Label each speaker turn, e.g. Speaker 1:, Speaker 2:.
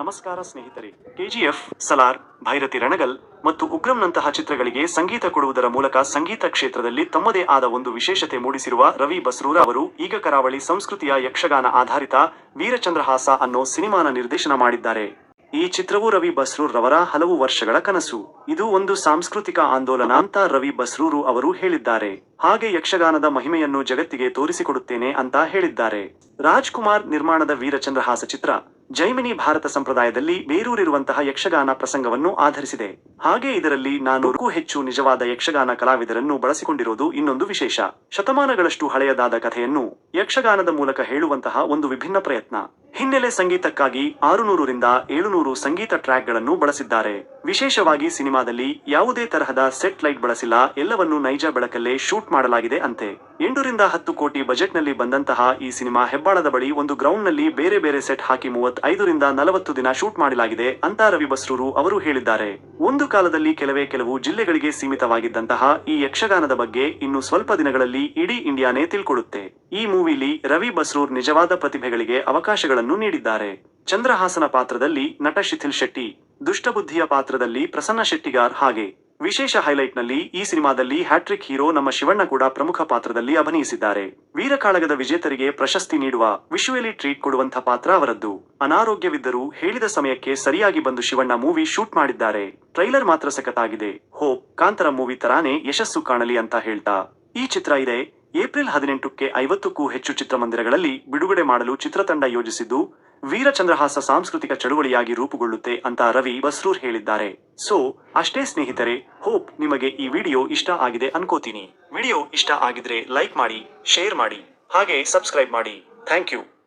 Speaker 1: ನಮಸ್ಕಾರ ಸ್ನೇಹಿತರೆ. ಕೆಜಿಎಫ್, ಸಲಾರ್, ಭೈರತಿ ರಣಗಲ್ ಮತ್ತು ಉಗ್ರಂನಂತಹ ಚಿತ್ರಗಳಿಗೆ ಸಂಗೀತ ಕೊಡುವುದರ ಮೂಲಕ ಸಂಗೀತ ಕ್ಷೇತ್ರದಲ್ಲಿ ತಮ್ಮದೇ ಆದ ಒಂದು ವಿಶೇಷತೆ ಮೂಡಿಸಿರುವ ರವಿ ಬಸ್ರೂರ ಅವರು ಈಗ ಕರಾವಳಿ ಸಂಸ್ಕೃತಿಯ ಯಕ್ಷಗಾನ ಆಧಾರಿತ ವೀರಚಂದ್ರಹಾಸ ಅನ್ನೋ ಸಿನಿಮಾನ ನಿರ್ದೇಶನ ಮಾಡಿದ್ದಾರೆ. ಈ ಚಿತ್ರವು ರವಿ ಬಸ್ರೂರ್ ರವರ ಹಲವು ವರ್ಷಗಳ ಕನಸು. ಇದು ಒಂದು ಸಾಂಸ್ಕೃತಿಕ ಆಂದೋಲನ ಅಂತ ರವಿ ಬಸ್ರೂರು ಅವರು ಹೇಳಿದ್ದಾರೆ. ಹಾಗೆ ಯಕ್ಷಗಾನದ ಮಹಿಮೆಯನ್ನು ಜಗತ್ತಿಗೆ ತೋರಿಸಿಕೊಡುತ್ತೇನೆ ಅಂತ ಹೇಳಿದ್ದಾರೆ. ರಾಜ್ಕುಮಾರ್ ನಿರ್ಮಾಣದ ವೀರಚಂದ್ರಹಾಸ ಚಿತ್ರ ಜೈಮಿನಿ ಭಾರತ ಸಂಪ್ರದಾಯದಲ್ಲಿ ಬೇರೂರಿರುವಂತಹ ಯಕ್ಷಗಾನ ಪ್ರಸಂಗವನ್ನು ಆಧರಿಸಿದೆ. ಹಾಗೆ ಇದರಲ್ಲಿ ನಾನೂರಕ್ಕೂ ಹೆಚ್ಚು ನಿಜವಾದ ಯಕ್ಷಗಾನ ಕಲಾವಿದರನ್ನು ಬಳಸಿಕೊಂಡಿರುವುದು ಇನ್ನೊಂದು ವಿಶೇಷ. ಶತಮಾನಗಳಷ್ಟು ಹಳೆಯದಾದ ಕಥೆಯನ್ನು ಯಕ್ಷಗಾನದ ಮೂಲಕ ಹೇಳುವಂತಹ ಒಂದು ವಿಭಿನ್ನ ಪ್ರಯತ್ನ. ಹಿನ್ನೆಲೆ ಸಂಗೀತಕ್ಕಾಗಿ ಆರುನೂರರಿಂದ ಏಳುನೂರು ಸಂಗೀತ ಟ್ರ್ಯಾಕ್ಗಳನ್ನು ಬಳಸಿದ್ದಾರೆ. ವಿಶೇಷವಾಗಿ ಸಿನಿಮಾದಲ್ಲಿ ಯಾವುದೇ ತರಹದ ಸೆಟ್ ಲೈಟ್ ಬಳಸಿಲ್ಲ, ಎಲ್ಲವನ್ನೂ ನೈಜ ಬೆಳಕಲ್ಲೇ ಶೂಟ್ ಮಾಡಲಾಗಿದೆ ಅಂತೆ. ಎಂಟರಿಂದ ಹತ್ತು ಕೋಟಿ ಬಜೆಟ್ನಲ್ಲಿ ಬಂದಂತಹ ಈ ಸಿನಿಮಾ ಹೆಬ್ಬಾಳದ ಬಳಿ ಒಂದು ಗ್ರೌಂಡ್ನಲ್ಲಿ ಬೇರೆ ಬೇರೆ ಸೆಟ್ ಹಾಕಿ ಮೂವತ್ತೈದರಿಂದ ನಲವತ್ತು ದಿನ ಶೂಟ್ ಮಾಡಲಾಗಿದೆ ಅಂತ ರವಿ ಬಸ್ರೂರು ಅವರು ಹೇಳಿದ್ದಾರೆ. ಒಂದು ಕಾಲದಲ್ಲಿ ಕೆಲವೇ ಕೆಲವು ಜಿಲ್ಲೆಗಳಿಗೆ ಸೀಮಿತವಾಗಿದ್ದಂತಹ ಈ ಯಕ್ಷಗಾನದ ಬಗ್ಗೆ ಇನ್ನು ಸ್ವಲ್ಪ ದಿನಗಳಲ್ಲಿ ಇಡೀ ಇಂಡಿಯಾನೇ ತಿಳ್ಕೊಳ್ಳುತ್ತೆ ಈ ಮೂವಿಲಿ ರವಿ ಬಸ್ರೂರ್ ನಿಜವಾದ ಪ್ರತಿಭೆಗಳಿಗೆ ಅವಕಾಶಗಳನ್ನು ನೀಡಿದ್ದಾರೆ. ಚಂದ್ರಹಾಸನ ಪಾತ್ರದಲ್ಲಿ ನಟ ಶಿಥಿಲ್ ಶೆಟ್ಟಿ, ದುಷ್ಟಬುದ್ಧಿಯ ಪಾತ್ರದಲ್ಲಿ ಪ್ರಸನ್ನ ಶೆಟ್ಟಿಗಾರ್ ಹಾಗೆ. ವಿಶೇಷ ಹೈಲೈಟ್ನಲ್ಲಿ ಈ ಸಿನಿಮಾದಲ್ಲಿ ಹ್ಯಾಟ್ರಿಕ್ ಹೀರೋ ನಮ್ಮ ಶಿವಣ್ಣ ಕೂಡ ಪ್ರಮುಖ ಪಾತ್ರದಲ್ಲಿ ಅಭಿನಯಿಸಿದ್ದಾರೆ. ವೀರಕಾಳಗದ ವಿಜೇತರಿಗೆ ಪ್ರಶಸ್ತಿ ನೀಡುವ ವಿಶುವಲಿ ಟ್ರೀಟ್ ಕೊಡುವಂಥ ಪಾತ್ರ ಅವರದ್ದು. ಅನಾರೋಗ್ಯವಿದ್ದರೂ ಹೇಳಿದ ಸಮಯಕ್ಕೆ ಸರಿಯಾಗಿ ಬಂದು ಶಿವಣ್ಣ ಮೂವಿ ಶೂಟ್ ಮಾಡಿದ್ದಾರೆ. ಟ್ರೈಲರ್ ಮಾತ್ರ ಸಖತ್ತಾಗಿದೆ. ಹೋಪ್, ಕಾಂತರ ಮೂವಿ ತರಾನೇ ಯಶಸ್ಸು ಕಾಣಲಿ ಅಂತ ಹೇಳ್ತಾ. ಈ ಚಿತ್ರ ಇದೆ ಏಪ್ರಿಲ್ ಹದಿನೆಂಟಕ್ಕೆ ಐವತ್ತಕ್ಕೂ ಹೆಚ್ಚು ಚಿತ್ರಮಂದಿರಗಳಲ್ಲಿ ಬಿಡುಗಡೆ ಮಾಡಲು ಚಿತ್ರತಂಡ ಯೋಜಿಸಿದ್ದು, ವೀರಚಂದ್ರಹಾಸ ಸಾಂಸ್ಕೃತಿಕ ಚಳುವಳಿಯಾಗಿ ರೂಪುಗೊಳ್ಳುತ್ತೆ ಅಂತ ರವಿ ಬಸ್ರೂರ್ ಹೇಳಿದ್ದಾರೆ. ಸೊ, ಅಷ್ಟೇ ಸ್ನೇಹಿತರೆ, ಹೋಪ್ ನಿಮಗೆ ಈ ವಿಡಿಯೋ ಇಷ್ಟ ಆಗಿದೆ ಅನ್ಕೋತೀನಿ. ವಿಡಿಯೋ ಇಷ್ಟ ಆಗಿದ್ರೆ ಲೈಕ್ ಮಾಡಿ, ಶೇರ್ ಮಾಡಿ, ಹಾಗೆ ಸಬ್ಸ್ಕ್ರೈಬ್ ಮಾಡಿ. Thank you.